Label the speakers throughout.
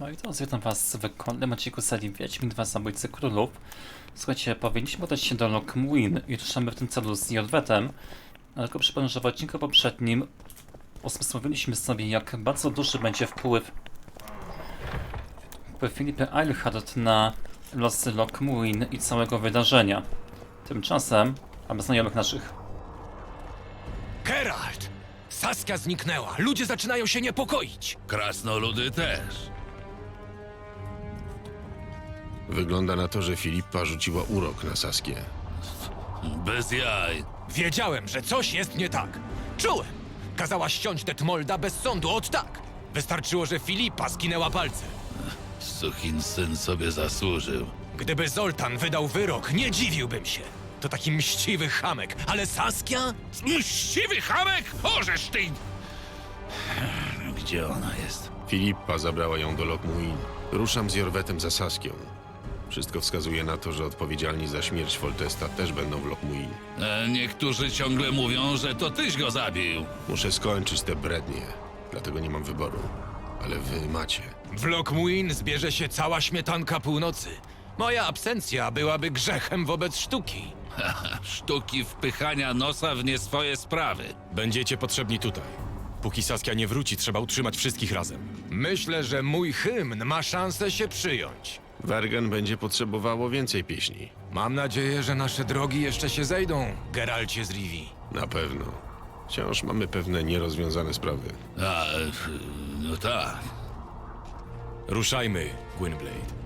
Speaker 1: No i to witam was w kolejnym odcinku serii Wiedźmin 2 Zabójcy Królów. Słuchajcie, powinniśmy udać się do Lockmuin i ruszamy w tym celu z Jorwetem. Ale tylko przypomnę, że w odcinku poprzednim usmysłowiliśmy sobie, jak bardzo duży będzie wpływ wpływ Filipy Eilhart na losy Lockmuin i całego wydarzenia. Tymczasem mamy znajomych naszych.
Speaker 2: Geralt! Saskia zniknęła. Ludzie zaczynają się niepokoić.
Speaker 3: Krasnoludy też.
Speaker 4: Wygląda na to, że Filipa rzuciła urok na Saskię.
Speaker 3: Bez jaj.
Speaker 2: Wiedziałem, że coś jest nie tak. Czułem. Kazała ściąć Detmolda bez sądu, od tak. Wystarczyło, że Filipa skinęła palce.
Speaker 3: Suchin syn sobie zasłużył.
Speaker 2: Gdyby Zoltan wydał wyrok, nie dziwiłbym się. To taki mściwy chamek, ale Saskia?
Speaker 3: Mściwy chamek! Orzesz ty! Gdzie ona jest?
Speaker 4: Filipa zabrała ją do Lokmuin. Ruszam z Jorwetem za Saskią. Wszystko wskazuje na to, że odpowiedzialni za śmierć Foltesta też będą w Lokmuin.
Speaker 3: E, niektórzy ciągle mówią, że to tyś go zabił.
Speaker 4: Muszę skończyć te brednie, dlatego nie mam wyboru. Ale wy macie.
Speaker 2: W Lokmuin zbierze się cała śmietanka północy. Moja absencja byłaby grzechem wobec sztuki.
Speaker 3: Sztuki wpychania nosa w nie swoje sprawy.
Speaker 2: Będziecie potrzebni tutaj. Póki Saskia nie wróci, trzeba utrzymać wszystkich razem. Myślę, że mój hymn ma szansę się przyjąć.
Speaker 4: Wergen będzie potrzebowało więcej pieśni.
Speaker 2: Mam nadzieję, że nasze drogi jeszcze się zejdą, Geralcie z Rivi.
Speaker 4: Na pewno. Wciąż mamy pewne nierozwiązane sprawy.
Speaker 3: A, no tak.
Speaker 2: Ruszajmy, Gwynblade.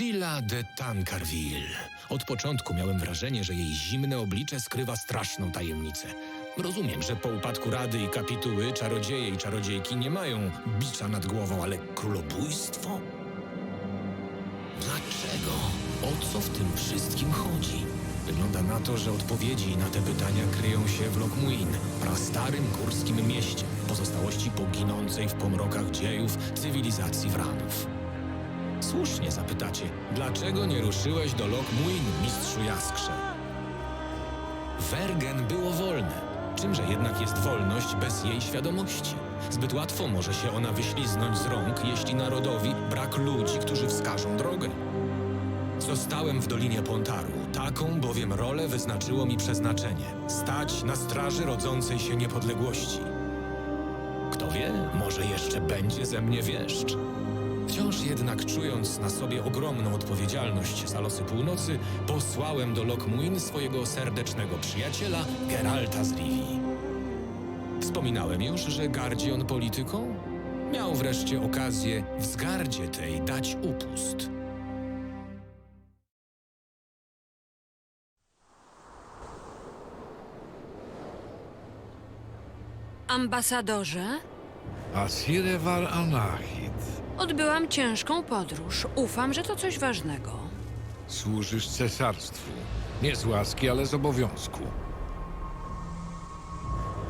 Speaker 2: Sheila de Tancarville. Od początku miałem wrażenie, że jej zimne oblicze skrywa straszną tajemnicę. Rozumiem, że po upadku Rady i Kapituły czarodzieje i czarodziejki nie mają bicza nad głową, ale królobójstwo? Dlaczego? O co w tym wszystkim chodzi? Wygląda na to, że odpowiedzi na te pytania kryją się w Lokmuin, prastarym górskim mieście, pozostałości poginącej w pomrokach dziejów cywilizacji Wranów. Słusznie zapytacie, dlaczego nie ruszyłeś do Lokmuin, mistrzu Jaskrze? Wergen było wolne. Czymże jednak jest wolność bez jej świadomości? Zbyt łatwo może się ona wyśliznąć z rąk, jeśli narodowi brak ludzi, którzy wskażą drogę. Zostałem w Dolinie Pontaru, taką bowiem rolę wyznaczyło mi przeznaczenie stać na straży rodzącej się niepodległości. Kto wie, może jeszcze będzie ze mnie wieszcz. Wciąż jednak czując na sobie ogromną odpowiedzialność za losy północy, posłałem do Lokmuin swojego serdecznego przyjaciela, Geralta z Rivii. Wspominałem już, że gardzi on polityką? Miał wreszcie okazję wzgardzie tej dać upust.
Speaker 5: Ambasadorze,
Speaker 6: Asirewar Anahit.
Speaker 5: Odbyłam ciężką podróż. Ufam, że to coś ważnego.
Speaker 6: Służysz cesarstwu. Nie z łaski, ale z obowiązku.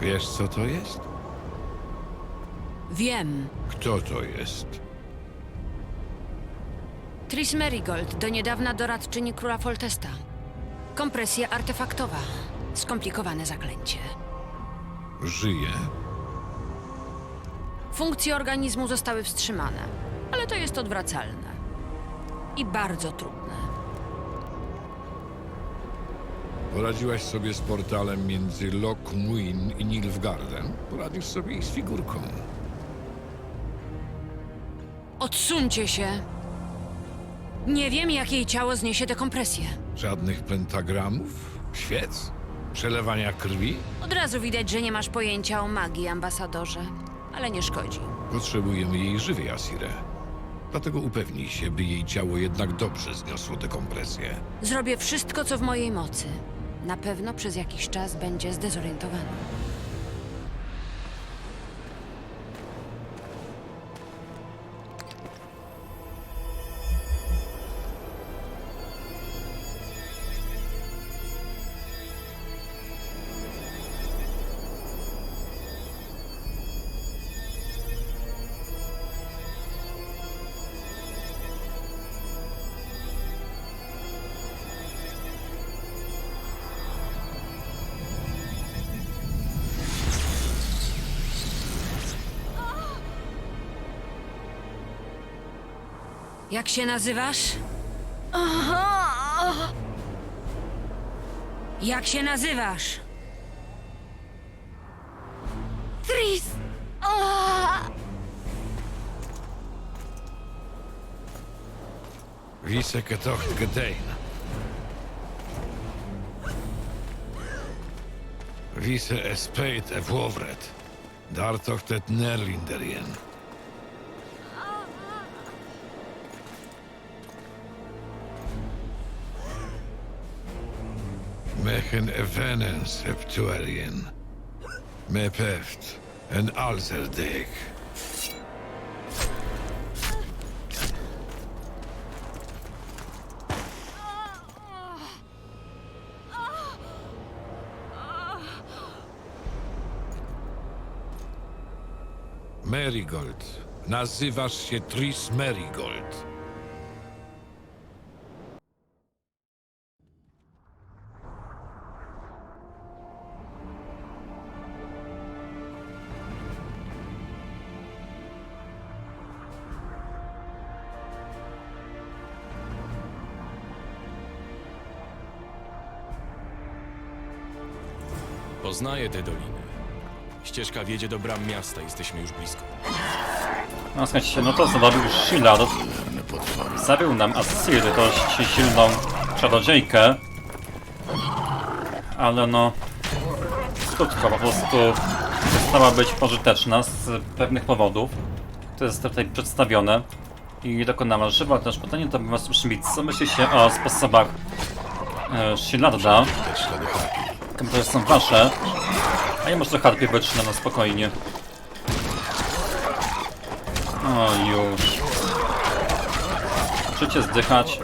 Speaker 6: Wiesz, co to jest?
Speaker 5: Wiem.
Speaker 6: Kto to jest?
Speaker 5: Tris Merigold, do niedawna doradczyni króla Foltesta. Kompresja artefaktowa. Skomplikowane zaklęcie.
Speaker 6: Żyje?
Speaker 5: Funkcje organizmu zostały wstrzymane, ale to jest odwracalne. I bardzo trudne.
Speaker 6: Poradziłaś sobie z portalem między Lokmuin i Nilfgaardem? Poradzisz sobie i z figurką.
Speaker 5: Odsuńcie się! Nie wiem, jak jej ciało zniesie dekompresję.
Speaker 6: Żadnych pentagramów? Świec? Przelewania krwi?
Speaker 5: Od razu widać, że nie masz pojęcia o magii, ambasadorze. Ale nie szkodzi.
Speaker 6: Potrzebujemy jej żywej, Asire. Dlatego upewnij się, by jej ciało jednak dobrze zniosło dekompresję.
Speaker 5: Zrobię wszystko, co w mojej mocy. Na pewno przez jakiś czas będzie zdezorientowany. Jak się nazywasz? Jak się nazywasz?
Speaker 7: Tris!
Speaker 6: Wisse getocht gedein. Wisse espeit e wovret. Daar tocht het nerlinderien. Mechen evenens septuarien. Me peft en alzerdeg. Marigold. Nazywasz się Tris Marigold.
Speaker 8: Poznaję te doliny. Ścieżka wiedzie do bram miasta, jesteśmy już blisko.
Speaker 1: No słuchajcie, no to zabawił Shilard. Zabił nam Asir, dość silną czarodziejkę. Ale no... Krótko, po prostu przestała być pożyteczna z pewnych powodów. To jest tutaj przedstawione. I dokonała żywa też pytanie to bym was brzmi, co myślicie o sposobach e, Shilarda?
Speaker 4: Widać ślady harpii.
Speaker 1: To są wasze. A ja może harpie wycznę na spokojnie. O, już. Możecie zdychać.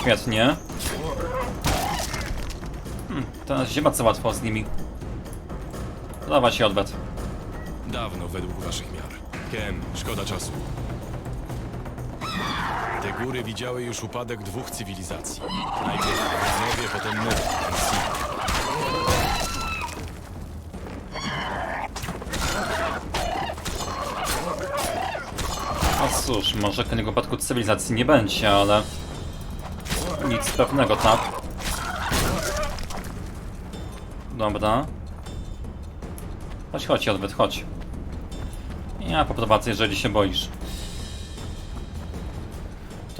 Speaker 1: Świetnie. Hmm, teraz zima co łatwo z nimi. Dawać się odwet.
Speaker 8: Dawno według waszych miar. Ken, szkoda czasu. Te góry widziały już upadek dwóch cywilizacji. Najpierw Wiedźmowie, potem my.
Speaker 1: No cóż, może tym wypadku cywilizacji nie będzie, ale... Nic pewnego, tak? Dobra. Chodź, chodź, odbyt, chodź. Ja poprowadzę, jeżeli się boisz.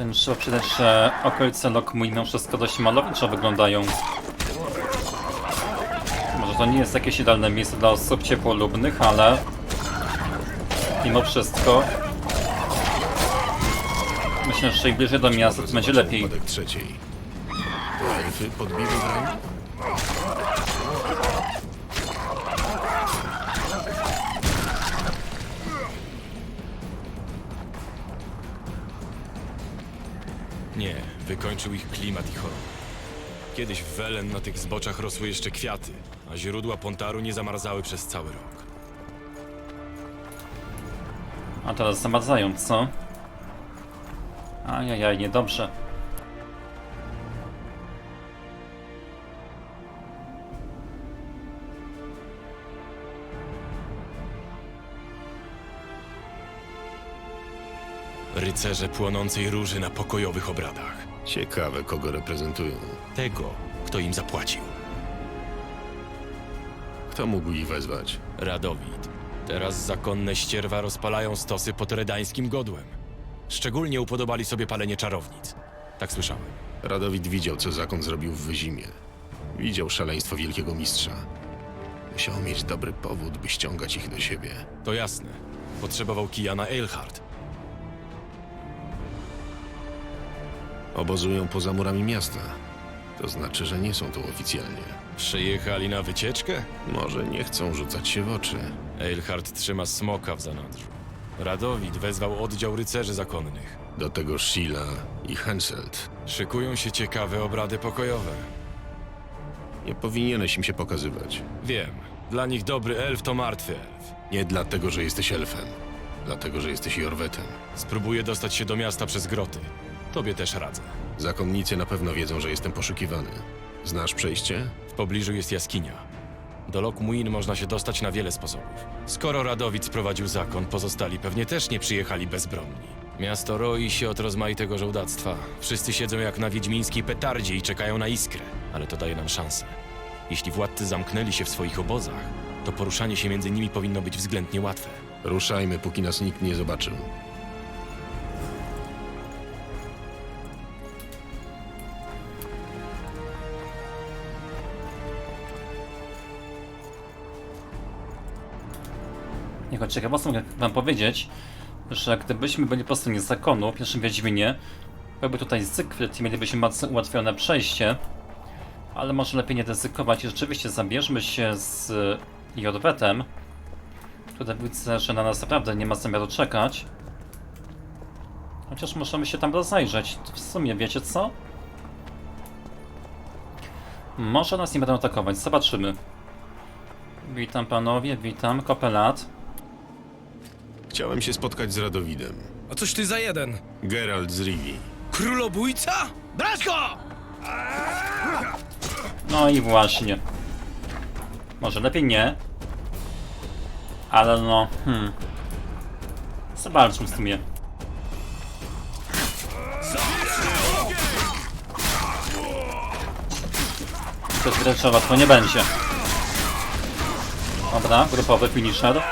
Speaker 1: Już trzeba przyznać, że okolice Lokmu mimo wszystko dość malowniczo wyglądają. Może to nie jest jakieś idealne miejsce dla osób ciepłolubnych, ale... Mimo wszystko Myślę, że im bliżej do miasta, to będzie lepiej.
Speaker 4: Elfy podbiły?
Speaker 8: Nie, wykończył ich klimat i choroba. Kiedyś w Welen na tych zboczach rosły jeszcze kwiaty, a źródła Pontaru nie zamarzały przez cały rok.
Speaker 1: A teraz zamadzają, co? Ajajaj, niedobrze.
Speaker 8: Rycerze płonącej róży na pokojowych obradach.
Speaker 4: Ciekawe, kogo reprezentują.
Speaker 8: Tego, kto im zapłacił.
Speaker 4: Kto mógł ich wezwać?
Speaker 8: Radowid. Teraz zakonne ścierwa rozpalają stosy pod redańskim godłem. Szczególnie upodobali sobie palenie czarownic. Tak słyszałem.
Speaker 4: Radowid widział, co zakon zrobił w Wyzimie. Widział szaleństwo wielkiego mistrza. Musiał mieć dobry powód, by ściągać ich do siebie.
Speaker 8: To jasne. Potrzebował kijana Eilhart.
Speaker 4: Obozują poza murami miasta. To znaczy, że nie są tu oficjalnie.
Speaker 8: Przyjechali na wycieczkę?
Speaker 4: Może nie chcą rzucać się w oczy.
Speaker 8: Eilhart trzyma smoka w zanadrzu. Radowid wezwał oddział rycerzy zakonnych.
Speaker 4: Do tego Sheila i Henselt.
Speaker 8: Szykują się ciekawe obrady pokojowe.
Speaker 4: Nie powinieneś im się pokazywać.
Speaker 8: Wiem, dla nich dobry elf to martwy elf.
Speaker 4: Nie dlatego, że jesteś elfem. Dlatego, że jesteś Jorwetem.
Speaker 8: Spróbuję dostać się do miasta przez groty. Tobie też radzę.
Speaker 4: Zakonnicy na pewno wiedzą, że jestem poszukiwany. Znasz przejście?
Speaker 8: W pobliżu jest jaskinia. Do Lokmuin można się dostać na wiele sposobów. Skoro Radowic prowadził zakon, pozostali pewnie też nie przyjechali bezbronni. Miasto roi się od rozmaitego żołdactwa. Wszyscy siedzą jak na wiedźmińskiej petardzie i czekają na iskrę, ale to daje nam szansę. Jeśli władcy zamknęli się w swoich obozach, to poruszanie się między nimi powinno być względnie łatwe.
Speaker 4: Ruszajmy, póki nas nikt nie zobaczył.
Speaker 1: Jako ciekawostką mogę wam powiedzieć, że gdybyśmy byli po stronie zakonu w pierwszym Wiedźminie, byłby tutaj Zygfryd i mielibyśmy mocno ułatwione przejście, ale może lepiej nie ryzykować i rzeczywiście zabierzmy się z Jorwetem. Tutaj widzę, że na nas naprawdę nie ma zamiaru czekać. Chociaż możemy się tam rozejrzeć. W sumie, wiecie co? Może nas nie będą atakować, zobaczymy. Witam panowie, witam, kopelat.
Speaker 4: Chciałem się spotkać z Radowidem.
Speaker 7: A coś ty za jeden?
Speaker 4: Geralt z Rivi.
Speaker 7: Królobójca? Brać go!
Speaker 1: No i właśnie. Może lepiej nie. Ale no, hmm. Zobaczmy w sumie. To zresztą łatwo nie będzie. Dobra, grupowy finisher.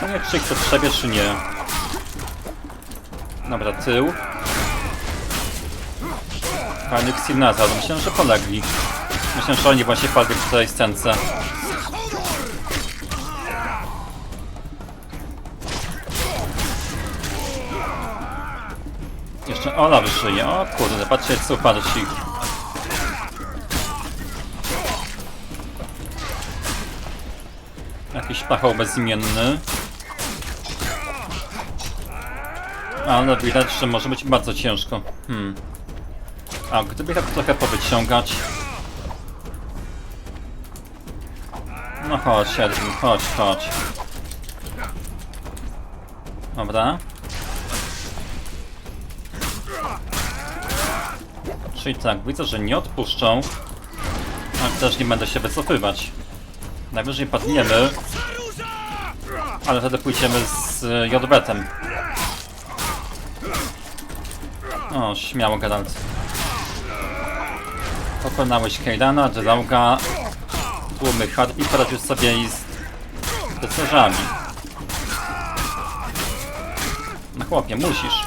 Speaker 1: Pytanie, czy ich potrzebie, czy nie. Dobra, tył. Fajny Xilnazar, myślałem, że polegli. Myślałem, że oni właśnie padli w tej scence. Jeszcze Olaf żyje. O kurde, patrzcie, co upadci. Jakiś pachał bezimienny. Ale widać, że może być bardzo ciężko. Hmm. A gdyby tak trochę powyciągać... No chodź, Edwin, chodź, chodź. Dobra. Czyli tak, widzę, że nie odpuszczą. A też nie będę się wycofywać. Najwyżej padniemy. Ale wtedy pójdziemy z y, O, śmiało Geralt. Pokonałeś Kejdana, Drauga, tłumy Harp i poradził sobie z rycerzami. Na chłopie, musisz.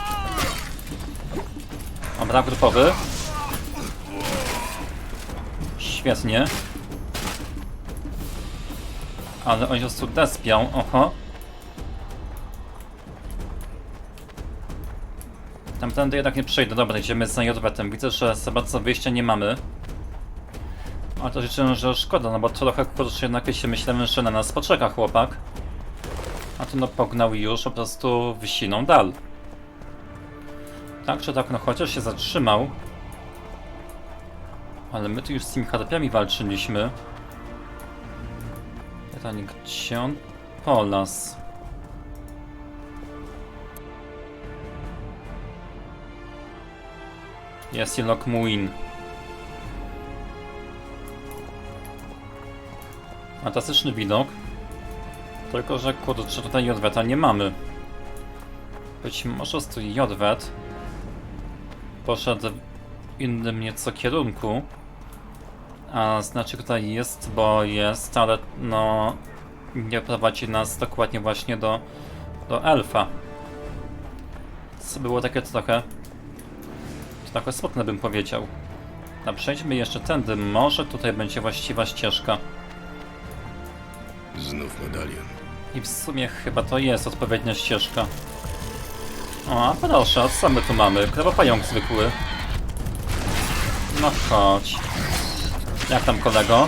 Speaker 1: Dobra, grupowy. Świetnie. Ale oni po prostu despią, oho. Tamtędy jednak nie przejdę. Dobra, idziemy za Jodwetem. Widzę, że za bardzo wyjścia nie mamy. Ale to życzę, że szkoda, no bo trochę kurczę jednak się myślałem, że na nas poczeka chłopak. A tu no pognał już po prostu wysiną dal. Tak czy tak, no chociaż się zatrzymał. Ale my tu już z tymi harpiami walczyliśmy. Pytanie, gdzie on polas? Jest i Lokmuin. Fantastyczny widok. Tylko, że kurczę, tutaj Jodweta nie mamy. Być może tu Jodwet poszedł w innym nieco kierunku. A znaczy tutaj jest, bo jest, ale no nie prowadzi nas dokładnie właśnie do, do elfa. Co było takie trochę trochę smutne bym powiedział. A przejdźmy jeszcze tędy, może tutaj będzie właściwa ścieżka.
Speaker 4: Znów medalion.
Speaker 1: I w sumie chyba to jest odpowiednia ścieżka. O, a proszę, co my tu mamy? Krwopająk zwykły. No chodź. Jak tam kolego?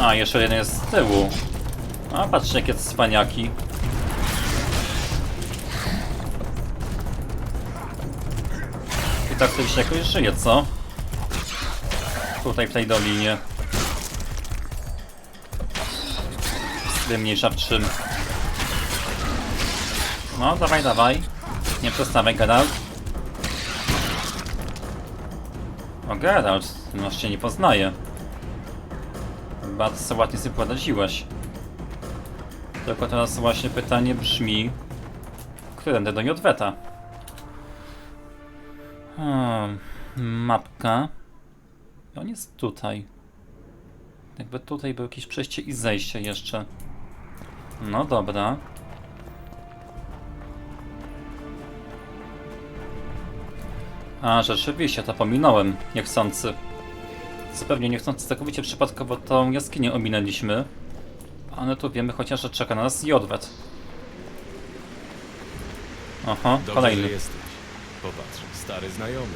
Speaker 1: A, jeszcze jeden jest z tyłu. A, patrzcie jakie cwaniaki. Tak tak sobie jakoś żyje, co? Tutaj w tej dolinie. Sobie mniejsza w czym. No, dawaj, dawaj. Nie przestawaj, Geralt. O, Geralt, no się nie poznaje. Bardzo ładnie sobie poradziłeś. Tylko teraz właśnie pytanie brzmi... Którędy do Jodweta? Hmm, mapka. I on jest tutaj. Jakby tutaj było jakieś przejście i zejście jeszcze. No dobra. A, rzeczywiście, to pominąłem, niechcący. Zupełnie niechcący, całkowicie przypadkowo tą jaskinię ominęliśmy. Ale tu wiemy chociaż, że czeka na nas Jodwet. Oho,
Speaker 8: Dobrze,
Speaker 1: kolejny.
Speaker 8: że jesteś. Popatrz, stary znajomy.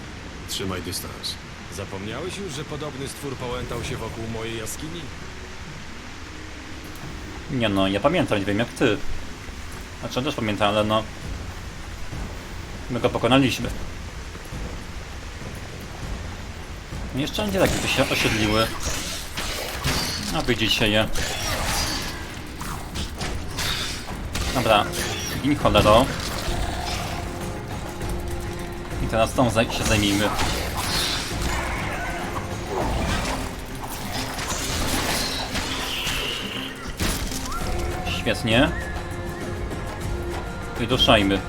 Speaker 4: Trzymaj dystans.
Speaker 8: Zapomniałeś już, że podobny stwór pałętał się wokół mojej jaskini?
Speaker 1: Nie no, ja pamiętam, nie wiem jak ty. Znaczy on też pamięta, ale no... My go pokonaliśmy. Jeszcze nie tak by się osiedliły. A widzicie je. Dobra, gin cholero. Teraz tą się zajmijmy. Świetnie. I ruszajmy.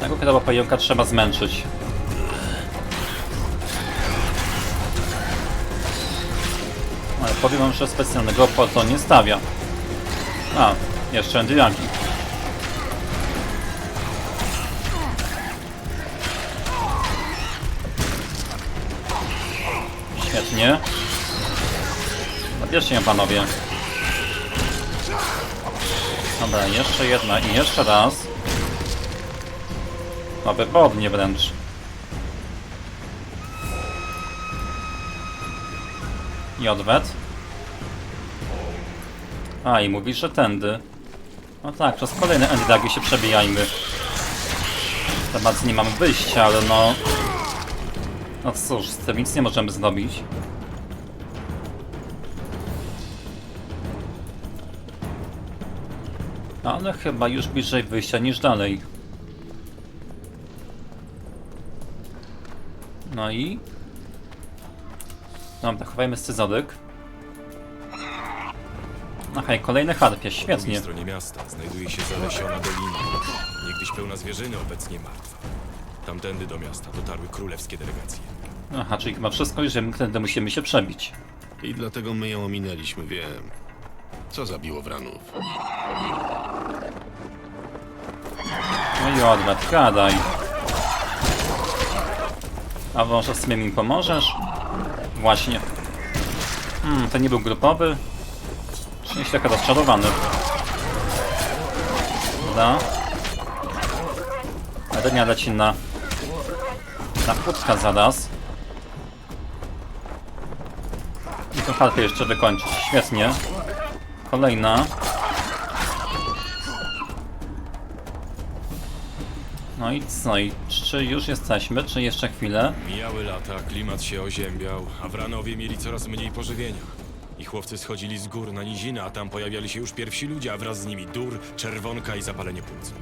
Speaker 1: Tego chyba pająka trzeba zmęczyć. Ale powiem wam, że specjalnego po to nie stawia. A, jeszcze endylanki. Świetnie. Zabierzcie ją panowie. Dobra, jeszcze jedna i jeszcze raz. No wygodnie wręcz. I odwet. A, i mówisz, że tędy. No tak, przez kolejne endidagi się przebijajmy. Temat nie mamy wyjścia, ale no... No cóż, z tym nic nie możemy zrobić. Ale chyba już bliżej wyjścia niż dalej. No i... Dobra, chowajmy scyzoryk. Aha, i kolejny harpie,
Speaker 8: Po drugiej
Speaker 1: świetnie.
Speaker 8: stronie miasta znajduje się zalesiona dolina. Niegdyś pełna zwierzyny, obecnie martwa. Tamtędy do miasta dotarły królewskie delegacje.
Speaker 1: Aha, czyli chyba wszystko już wiemy, którędy musimy się przebić.
Speaker 4: I dlatego my ją ominęliśmy, wiem. Co zabiło Wranów?
Speaker 1: No i odwet, gadaj. A może w sumie mi pomożesz? Właśnie. Hmm, to nie był grupowy? Część taka rozczarowany. Dobra. Redenia leci na... Na kłódka zaraz. I tą harpę jeszcze wykończyć. Świetnie. Kolejna. No i co? I czy już jesteśmy? Czy jeszcze chwilę?
Speaker 8: Mijały lata, klimat się oziębiał, a Wranowie mieli coraz mniej pożywienia. Ich chłopcy schodzili z gór na nizinę, a tam pojawiali się już pierwsi ludzie, a wraz z nimi dur, czerwonka i zapalenie płuc.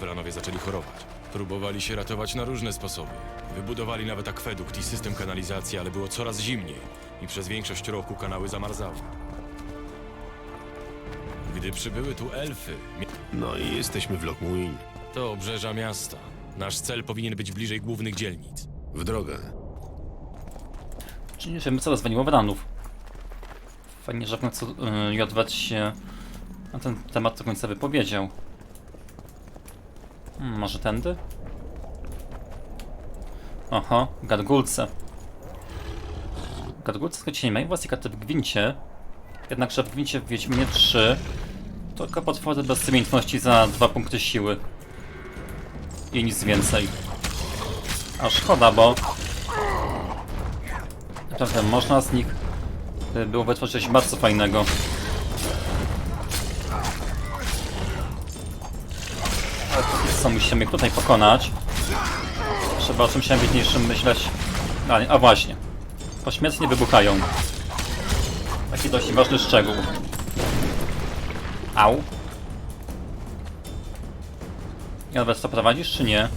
Speaker 8: Wranowie zaczęli chorować. Próbowali się ratować na różne sposoby. Wybudowali nawet akwedukt i system kanalizacji, ale było coraz zimniej i przez większość roku kanały zamarzały. Gdy przybyły tu elfy,
Speaker 4: No i jesteśmy w Lockmuin.
Speaker 8: to obrzeża miasta. Nasz cel powinien być bliżej głównych dzielnic.
Speaker 4: W drogę.
Speaker 1: Czyli wiemy co rozwaliło Wranów. Fajnie, że w końcu yy, Jodwet się na ten temat do końca wypowiedział. Hmm, może tędy? Oho, gargulce. Gargulce słuchajcie, nie mają własnej karty w gwincie. Jednakże w gwincie w Wiedźminie 3 tylko potwory bez umiejętności za dwa punkty siły. I nic więcej. A szkoda, bo Naprawdę, można z nich y, było wytworzyć coś bardzo fajnego. Ale co musimy tutaj pokonać. Trzeba o czymś ambitniejszym myśleć. A, a właśnie. Pośmiertnie wybuchają. Taki dość ważny szczegół. Au. Jadwet, to prowadzisz czy nie?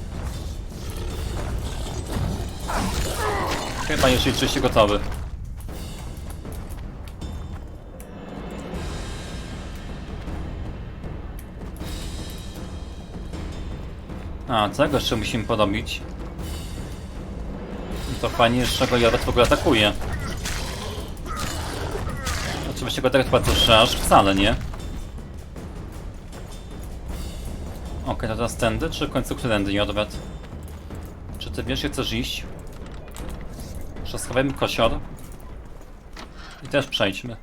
Speaker 1: Chyba czuję się gotowy. A, tego jeszcze musimy podobić. To fajnie, że go Jorwet w ogóle atakuje. Oczywiście go tak chyba aż wcale, nie? Okej, to teraz tędy, czy w końcu którędy, Jorwet? Czy ty wiesz, gdzie chcesz iść? Przeskawajmy kosior. I też przejdźmy.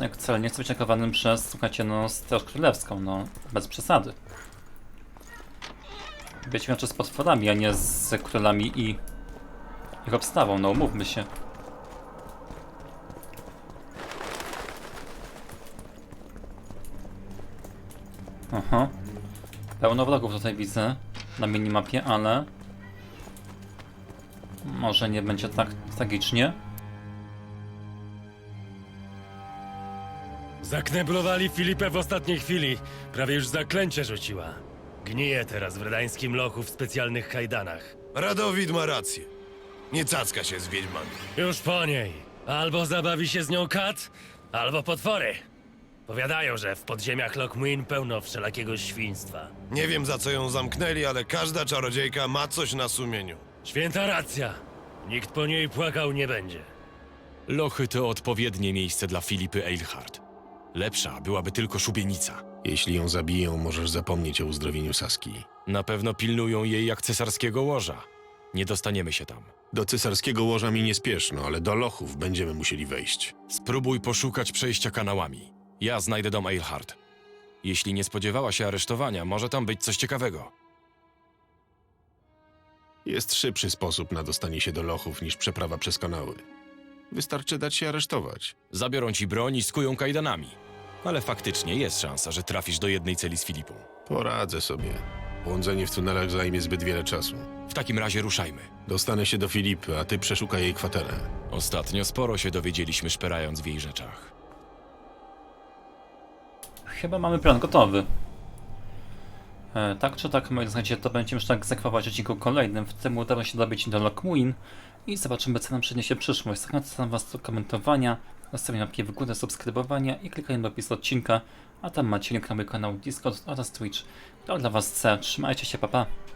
Speaker 1: Jak cel nie chcę być atakowanym przez, słuchajcie, no, Straż Królewską, no, bez przesady. Wiedźmy z potworami, a nie z królami i ich obstawą, no umówmy się. Aha. Pełno wrogów tutaj widzę na minimapie, ale może nie będzie tak tragicznie.
Speaker 9: Zakneblowali Filipę w ostatniej chwili. Prawie już zaklęcie rzuciła. Gnije teraz w redańskim lochu w specjalnych kajdanach.
Speaker 10: Radowid ma rację. Nie cacka się z wiedźmami.
Speaker 9: Już po niej. Albo zabawi się z nią kat, albo potwory. Powiadają, że w podziemiach Lockmuin pełno wszelakiego świństwa.
Speaker 10: Nie wiem za co ją zamknęli, ale każda czarodziejka ma coś na sumieniu.
Speaker 9: Święta racja. Nikt po niej płakał nie będzie.
Speaker 8: Lochy to odpowiednie miejsce dla Filipy Eilhart. Lepsza byłaby tylko szubienica.
Speaker 4: Jeśli ją zabiją, możesz zapomnieć o uzdrowieniu Saski.
Speaker 8: Na pewno pilnują jej jak cesarskiego łoża. Nie dostaniemy się tam.
Speaker 4: Do cesarskiego łoża mi nie spieszno, ale do lochów będziemy musieli wejść.
Speaker 8: Spróbuj poszukać przejścia kanałami. Ja znajdę dom Eilhart. Jeśli nie spodziewała się aresztowania, może tam być coś ciekawego.
Speaker 4: Jest szybszy sposób na dostanie się do lochów niż przeprawa przez kanały. Wystarczy dać się aresztować.
Speaker 8: Zabiorą ci broń i skują kajdanami. Ale faktycznie jest szansa, że trafisz do jednej celi z Filipą.
Speaker 4: Poradzę sobie. Błądzenie w tunelach zajmie zbyt wiele czasu.
Speaker 8: W takim razie ruszajmy.
Speaker 4: Dostanę się do Filipy, a ty przeszukaj jej kwaterę.
Speaker 8: Ostatnio sporo się dowiedzieliśmy szperając w jej rzeczach.
Speaker 1: Chyba mamy plan gotowy. E, tak czy tak, moi drodzy, to będziemy już tak egzekwować w odcinku kolejnym. W tym udało się dobić do Lockmuin i zobaczymy, co nam przyniesie przyszłość. Zachęcam Was do komentowania, zostawienia łapki w górę, subskrybowania i klikania do opisu odcinka, a tam macie link na mój kanał Discord oraz Twitch. To dla Was C. Trzymajcie się, papa. Pa.